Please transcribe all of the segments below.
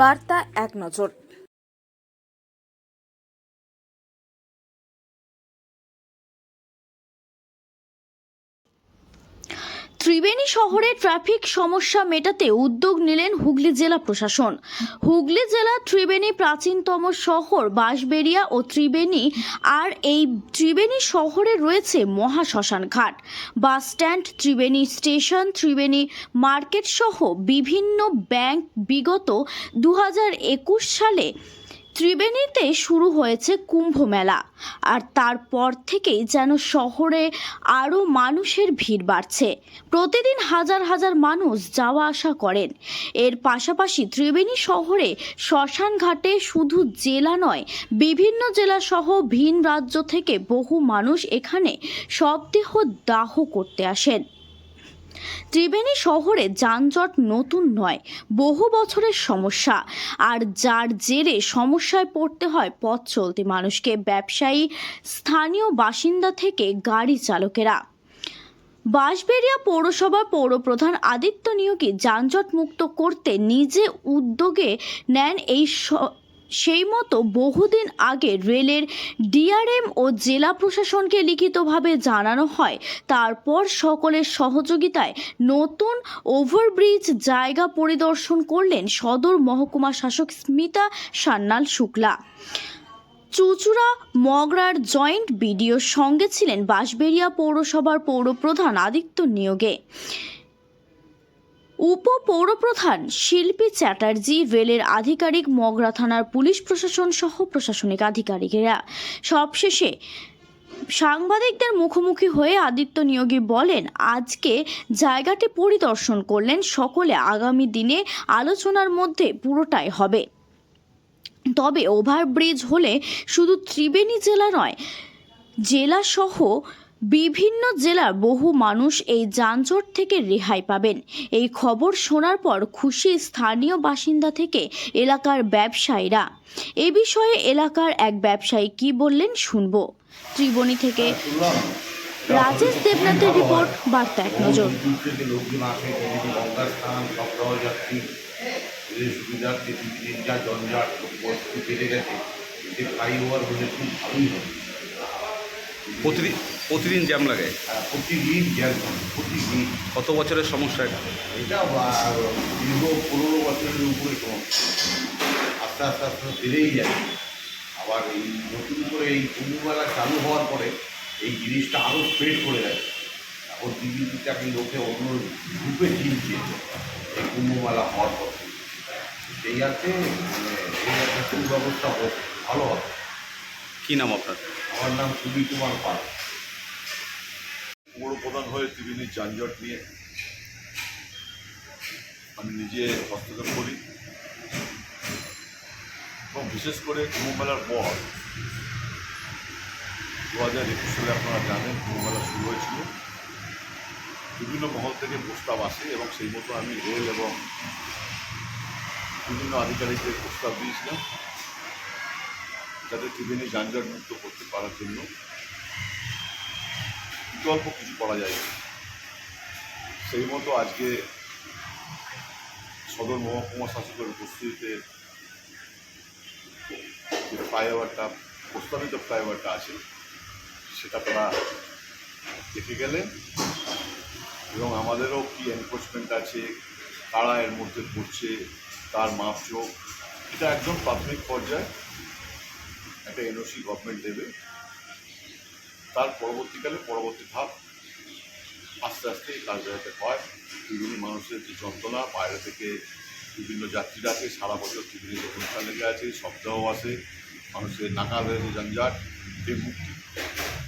বার্তা এক নজর। ত্রিবেণী শহরে ট্রাফিক সমস্যা মেটাতে উদ্যোগ নিলেন হুগলি জেলা প্রশাসন। হুগলি জেলা ত্রিবেণী প্রাচীনতম শহর বাঁশবেড়িয়া ও ত্রিবেণী আর এই ত্রিবেণী শহরে রয়েছে মহা শ্মশান ঘাট। Bus stand, Tribeni station, Tribeni market সহ বিভিন্ন ব্যাংক বিগত দু হাজার একুশ সালে ত্রিবেণীতে শুরু হয়েছে কুম্ভ মেলা আর তারপর থেকেই যেন শহরে আরও মানুষের ভিড় বাড়ছে। প্রতিদিন হাজার হাজার মানুষ যাওয়া আসা করেন। এর পাশাপাশি ত্রিবেণী শহরে শ্মশান ঘাটে শুধু জেলা নয়, বিভিন্ন জেলা সহ ভিন রাজ্য থেকে বহু মানুষ এখানে শবদেহ দাহ করতে আসেন। ত্রিবেণী শহরে যানজট নতুন নয়, বহু বছরের সমস্যা। আর যার জেরে সমস্যায় পড়তে হয় পথ চলতি মানুষকে, ব্যবসায়ী, স্থানীয় বাসিন্দা থেকে গাড়ি চালকেরা। বাঁশবেড়িয়া পৌরসভার পৌরপ্রধান আদিত্য নিয়োগী যানজট মুক্ত করতে নিজে উদ্যোগে নেন এই সেই মতো বহুদিন আগে রেলের ডিআরএম ও জেলা প্রশাসনকে লিখিতভাবে জানানো হয়। তারপর সকলের সহযোগিতায় নতুন ওভারব্রিজ জায়গা পরিদর্শন করলেন সদর মহকুমা শাসক স্মিতা সান্যাল শুক্লা। চুচুড়া মগরার জয়েন্ট বিডিওর সঙ্গে ছিলেন বাঁশবেড়িয়া পৌরসভার পৌরপ্রধান আদিত্য নিয়োগে। উপ পৌরপ্রধান শিল্পী চ্যাটার্জি, রেলের আধিকারিক মগরা থানার পুলিশ প্রশাসন সহ প্রশাসনিক আধিকারিকেরা। সবশেষে সাংবাদিকদের মুখোমুখি হয়ে আদিত্য নিয়োগী বলেন, আজকে জায়গাটি পরিদর্শন করলেন, সকলে আগামী দিনে আলোচনার মধ্যে পুরোটাই হবে। তবে ওভারব্রিজ হলে শুধু ত্রিবেণী জেলা নয়, জেলাসহ বিভিন্ন জেলার বহু মানুষ এই যানজট থেকে রেহাই পাবেন। এই খবর শোনার পর খুশি স্থানীয় বাসিন্দা থেকে এলাকার ব্যবসায়ীরা। এ বিষয়ে এলাকার এক ব্যবসায়ী কি বললেন শুনব। ত্রিবণী থেকে রাজেশ দেবনাথের রিপোর্ট, বার্তা এক নজর। প্রতিদিন প্রতিদিন জ্যাম লাগে? প্রতিদিন জ্যাম প্রতিদিন। কত বছরের সমস্যা এটা? এটা দীর্ঘ পনেরো বছরের উপরে আস্তে আস্তে আস্তে বেড়েই যায়। আবার এই নতুন করে এই কুম্ভমেলা চালু হওয়ার পরে এই জিনিসটা আরও স্প্রেড করে গেছে এখন দিল্লিটাকে লোকে অন্য রূপে চিনছে? এই কুম্ভমেলা হওয়ার পর। সেই আছে মানে এই একটা সুব্যবস্থা হোক ভালো হবে। কি নাম আপনার? আমার নাম সুবীর কুমার পাল। পৌর প্রধান হয়ে ত্রিবেণীর যানজট নিয়ে আমি নিজে হস্তক্ষেপ করি। এবং বিশেষ করে কুম্ভমেলার পর দু হাজার একুশ সালে আপনারা জানেন কুম্ভমেলা শুরু হয়েছিল। বিভিন্ন মহল থেকে প্রস্তাব আসে এবং সেই মতো আমি রেল এবং বিভিন্ন আধিকারিকদের প্রস্তাব দিয়েছিলাম, যাতে ত্রিবেণী যানজট মুক্ত করতে পারার জন্য। বিকল্প কিছু করা যায়। সেই মতো আজকে সদর মহকুমা শাসকের উপস্থিতিতে যে ফ্লাইওভারটা, প্রস্তাবিত ফ্লাইওভারটা আছে, সেটা তারা দেখে গেলে এবং আমাদেরও কি এনফোর্সমেন্ট আছে, কারা এর মধ্যে পড়ছে, তার মাপযোগ এটা একদম প্রাথমিক পর্যায়ে একটা এনওসি গভর্নমেন্ট দেবে। তার পরবর্তীকালে পরবর্তী ধাপ আস্তে আস্তে এই যাতে হয়। বিভিন্ন মানুষের যে যন্ত্রণা, বাইরে থেকে বিভিন্ন যাত্রীরা আছে সারা বছর টিভিতে অনুষ্ঠান লেগে আছে সপ্তাহ আসে, মানুষের নাকাল হয়েছে যানজাট এই মুক্তি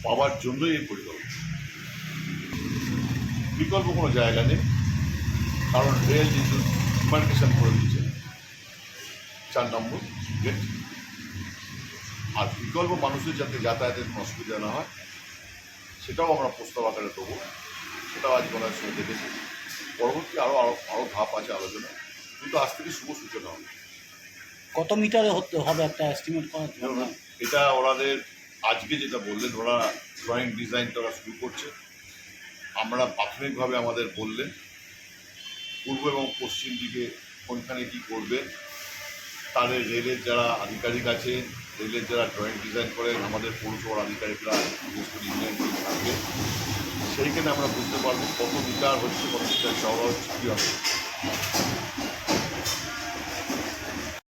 পাওয়ার জন্যই এই পরিকল্পনা। বিকল্প কোনো জায়গা নেই, কারণ রেল যেহেতু ডিমার্কেশন করে দিচ্ছে চার নম্বর গেট। আর বিকল্প মানুষের যাতে যাতায়াতের কোনো অসুবিধা না হয় সেটাও আমরা প্রস্তাব আকারে দেবো সেটাও আজ বলার সময় দেখেছি পরবর্তী আরও আরও আরও ধাপ আছে আলোচনা কিন্তু আজ থেকে শুভ সূচনা হবে। কত মিটারে হতে হবে একটা এস্টিমেট করা এটা ওনাদের আজকে যেটা বললেন ওরা ড্রয়িং ডিজাইনটা ওরা শুরু করছে। আমরা প্রাথমিকভাবে আমাদের বললেন পূর্ব এবং পশ্চিম দিকে কোনখানে কী করবে তাদের রেলের যারা আধিকারিক আছে রেলের যারা ড্রয়িং ডিজাইন করেন, আমাদের পৌরসভার আধিকারিকরা বিশেষ করে ইঞ্জিনিয়ারিং থাকবে। সেইখানে আমরা বুঝতে পারব কত বিচার হচ্ছে, কত মিটার চওড়া হচ্ছে, কী হবে।